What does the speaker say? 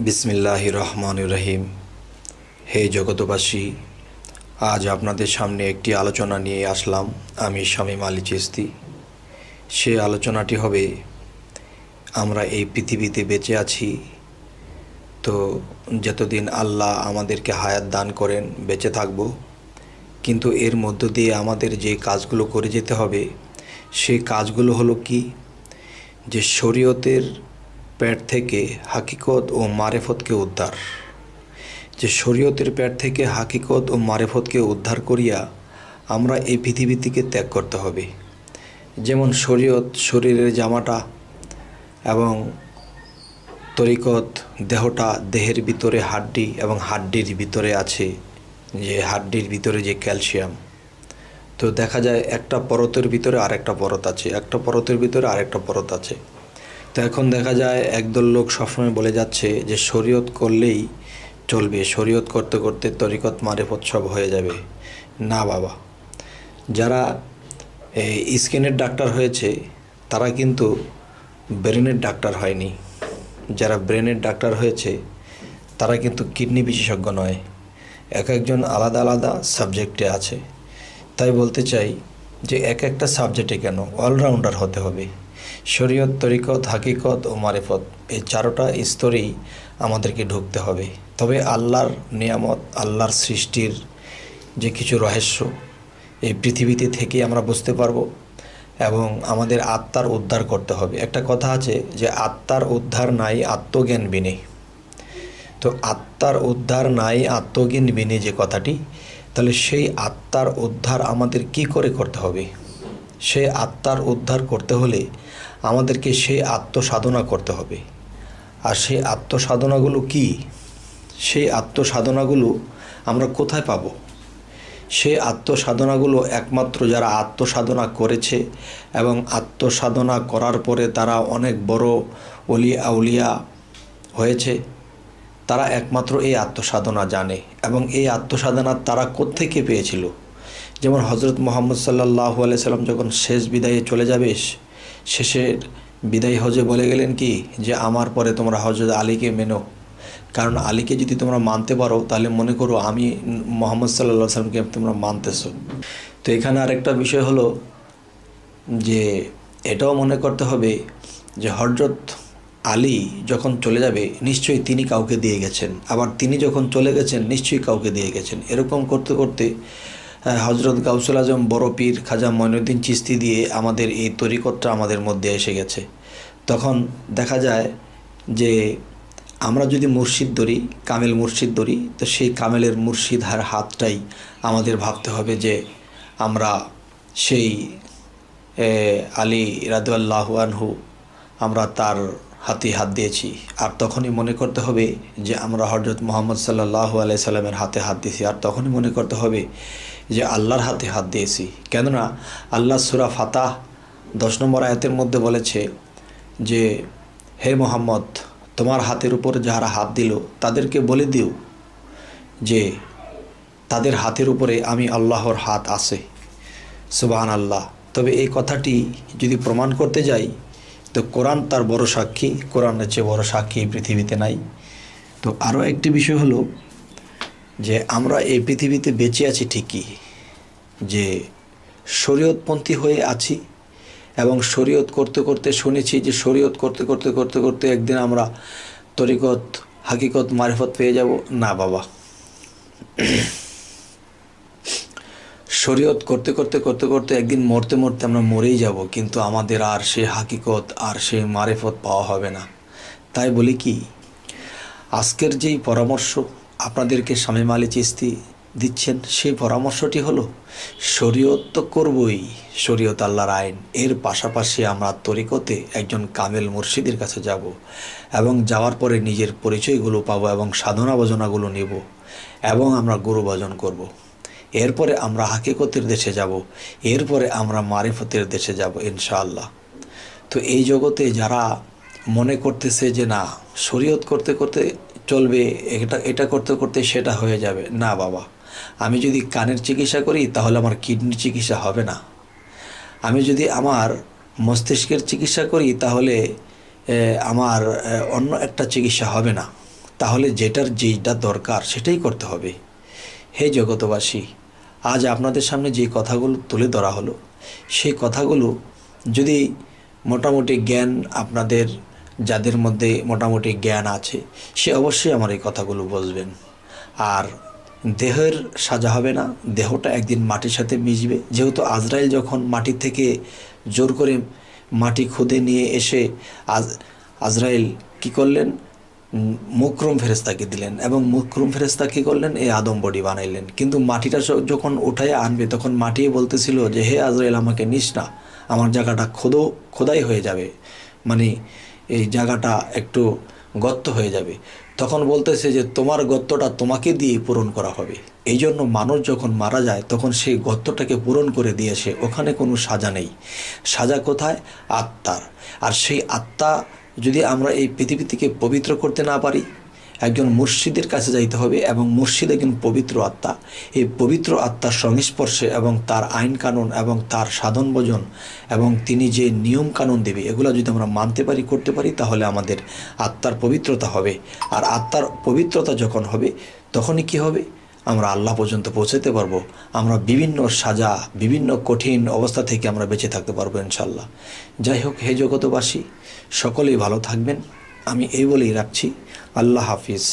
বিসমিল্লাহ রহমান রহিম। হে জগতবাসী আজ আপনাদের সামনে একটি আলোচনা নিয়ে আসলাম আমি শামীম আলী চিস্তি সে আলোচনাটি হবে, আমরা এই পৃথিবীতে বেঁচে আছি, তো যতদিন আল্লাহ আমাদেরকে হায়াত দান করেন, বেঁচে থাকব, কিন্তু এর মধ্য দিয়ে আমাদের যে কাজগুলো করে যেতে হবে সেই কাজগুলো হলো কি? যে শরীয়তের প্যাট থেকে হাকিকত ও মারেফতকে উদ্ধার। যে শরীয়তের প্যাট থেকে হাকিকত ও মারেফতকে উদ্ধার করিয়া আমরা এই পৃথিবীটিকে ত্যাগ করতে হবে। যেমন শরীয়ত, শরীরের জামাটা এবং তরিকত, দেহটা দেহের ভিতরে হাড্ডি এবং হাড্ডির ভিতরে আছে যে হাড্ডির ভিতরে যে ক্যালসিয়াম। তো দেখা যায় একটা পরতের ভিতরে আরেকটা পরত আছে, একটা পরতের ভিতরে আরেকটা পরত আছে। তো এখন দেখা যায় একদল লোক সবসময় বলে যাচ্ছে যে শরীয়ত করলেই চলবে, শরীয়ত করতে করতে তরিকত মারেফত সব হয়ে যাবে। না বাবা। যারা এই স্কিনের ডাক্তার হয়েছে, তারা কিন্তু ব্রেনের ডাক্তার হয়নি। যারা ব্রেনের ডাক্তার হয়েছে, তারা কিন্তু কিডনি বিশেষজ্ঞ নয়। এক একজন আলাদা আলাদা সাবজেক্টে আছে। তাই বলতে চাই যে এক একটা সাবজেক্টে কেন? অলরাউন্ডার হতে হবে। শরীয়ত, তরিকত, হাকিকত ও মারেফত, এই চারোটা স্তরেই আমাদেরকে ঢুকতে হবে। তবে আল্লাহর নিয়ামত, আল্লাহর সৃষ্টির যে কিছু রহস্য, এই পৃথিবীতে থেকে আমরা বুঝতে পারব এবং আমাদের আত্মার উদ্ধার করতে হবে। একটা কথা আছে যে আত্মার উদ্ধার নাই আত্মজ্ঞান বিনে। তো আত্মার উদ্ধার নাই আত্মজ্ঞান বিনে যে কথাটি, তাহলে সেই আত্মার উদ্ধার আমাদের কি করে করতে হবে? সেই আত্মার উদ্ধার করতে হলে আমাদেরকে সেই আত্মসাধনা করতে হবে। আর সেই আত্মসাধনাগুলো কি? সেই আত্মসাধনাগুলো আমরা কোথায় পাবো? সেই আত্মসাধনাগুলো একমাত্র যারা আত্মসাধনা করেছে এবং আত্মসাধনা করার পরে তারা অনেক বড় অলি আউলিয়া হয়েছে, তারা একমাত্র এই আত্মসাধনা জানে। এবং এই আত্মসাধনা তারা কোত্থেকে পেয়েছিল? যেমন হজরত মোহাম্মদ সাল্লাহ সাল্লাম যখন শেষ বিদায়ে চলে যাবে, শেষের বিদায় হজে বলে গেলেন কি? যে আমার পরে তোমরা হজরত আলীকে মেনো। কারণ আলীকে যদি তোমরা মানতে পারো, তাহলে মনে করো আমি মোহাম্মদ সাল্লা সাল্লামকে তোমরা মানতেছো। তো এখানে আরেকটা বিষয় হলো যে এটাও মনে করতে হবে যে হজরত আলী যখন চলে যাবে, নিশ্চয়ই তিনি কাউকে দিয়ে গেছেন। আবার তিনি যখন চলে গেছেন, নিশ্চয়ই কাউকে দিয়ে গেছেন। এরকম করতে করতে হজরত গাউসুল আজম বড় পীর খাজা মঈনুদ্দিন চিস্তি দিয়ে আমাদের এই তরিকতটা আমাদের মধ্যে এসে গেছে। তখন দেখা যায় যে আমরা যদি মুর্শিদ ধরি, কামেল মুর্শিদ ধরি, তো সেই কামেলের মুর্শিদ হার হাতটাই আমাদের ভাবতে হবে যে আমরা সেই আলী রাদুয়াল্লাহ আনহু আমরা তার হাতে হাত দিয়েছি। আর তখনই মনে করতে হবে যে আমরা হজরত মোহাম্মদ সাল্লাহ আলাই সাল্লামের হাতে হাত দিয়েছি। আর তখনই মনে করতে হবে যে আল্লাহর হাতে হাত দিয়েছি। কেননা আল্লাহ সুরা ফাতাহ দশ নম্বর আয়াতের মধ্যে বলেছে যে, হে মোহাম্মদ, তোমার হাতের উপর যারা হাত দিল, তাদেরকে বলে দিও যে, তাদের হাতের উপরে আমি আল্লাহর হাত আছে। সুবাহান আল্লাহ তবে এই কথাটি যদি প্রমাণ করতে যাই, তো কোরআন তার বড় সাক্ষী, কোরআনের চেয়ে বড় সাক্ষী পৃথিবীতে নাই। তো আরও একটি বিষয় হলো যে আমরা এই পৃথিবীতে বেঁচে আছি ঠিকই, যে শরীয়তপন্থী হয়ে আছি এবং শরীয়ত করতে করতে শুনেছি যে শরীয়ত করতে করতে করতে করতে একদিন আমরা তরিকত, হাকিকত, মারিফত পেয়ে যাব। না বাবা। শরীয়ত করতে করতে করতে করতে একদিন মরতে মরতে আমরা মরেই যাব, কিন্তু আমাদের আর সে হাকিকত আর সে মারেফত পাওয়া হবে না। তাই বলি কি, আজকের যেই পরামর্শ আপনাদেরকে স্বামী মালি চিস্তি দিচ্ছেন সেই পরামর্শটি হলো, শরীয়ত তো করবই, শরীয়ত আল্লাহর আইন এর পাশাপাশি আমরা তরিকতে একজন কামেল মুর্শিদের কাছে যাব এবং যাওয়ার পরে নিজের পরিচয়গুলো পাবো এবং সাধনা ভজনাগুলো নেব এবং আমরা গুরু ভজন করব। এরপরে আমরা হাকিকতের দেশে যাব, এরপরে আমরা মারিফতের দেশে যাব ইনশাআল্লাহ তো এই জগতে যারা মনে করতেছে যে না, শরীয়ত করতে করতে চলবে, এটা এটা করতে করতে সেটা হয়ে যাবে। না বাবা, আমি যদি কানের চিকিৎসা করি তাহলে আমার কিডনির চিকিৎসা হবে না। আমি যদি আমার মস্তিষ্কের চিকিৎসা করি তাহলে আমার অন্য একটা চিকিৎসা হবে না। তাহলে যেটার যেটা দরকার সেটাই করতে হবে। হে জগতবাসী আজ আপনাদের সামনে যে কথাগুলো তুলে ধরা হলো, সেই কথাগুলো যদি মোটামুটি জ্ঞান আপনাদের যাদের মধ্যে মোটামুটি জ্ঞান আছে, সে অবশ্যই আমার এই কথাগুলো বুঝবেন আর দেহের সাজা হবে না, দেহটা একদিন মাটির সাথে মিশবে। যেহেতু আজরাইল যখন মাটি থেকে জোর করে মাটি খুদে নিয়ে এসে আজ, আজরাইল কি করলেন? মুকরম ফেরেস্তাকে দিলেন এবং মুকরম ফেরেস্তা কী করলেন? এই আদম বডি বানাইলেন। কিন্তু মাটিটা যখন উঠায় আনবে, তখন মাটি বলতেছিল যে, হে আজরাইল, আমাকে নিস না। আমার জায়গাটা খোদো, খোদাই হয়ে যাবে। মানে এই জায়গাটা একটু গত্ত হয়ে যাবে। তখন বলতেছে যে, তোমার গত্তটা তোমাকে দিয়ে পূরণ করা হবে। এই জন্য মানুষ যখন মারা যায়, তখন সেই গত্তটাকে পূরণ করে দিয়েছে ওখানে কোনো সাজা নেই। সাজা কোথায়? আত্মার। আর সেই আত্মা যদি আমরা এই পৃথিবী থেকে পবিত্র করতে না পারি একজন মুর্শিদের কাছে যাইতে হবে এবং মুর্শিদ একজন পবিত্র আত্মা। এই পবিত্র আত্মার সংস্পর্শে এবং তার আইন কানুন এবং তার সাধন ভোজন এবং তিনি যে নিয়ম কানুন দেবে, এগুলো যদি আমরা মানতে পারি, করতে পারি, তাহলে আমাদের আত্মার পবিত্রতা হবে। আর আত্মার পবিত্রতা যখন হবে, তখনই কি হবে? আমরা আল্লাহ পর্যন্ত পৌঁছাতে পারব। আমরা বিভিন্ন সাজা, বিভিন্ন কঠিন অবস্থা থেকে আমরা বেঁচে থাকতে পারব ইনশাল্লাহ যাই হোক, হে জগতবাসী সকলেই ভালো থাকবেন। আমি এই বলেই রাখছি আল্লাহ হাফিজ।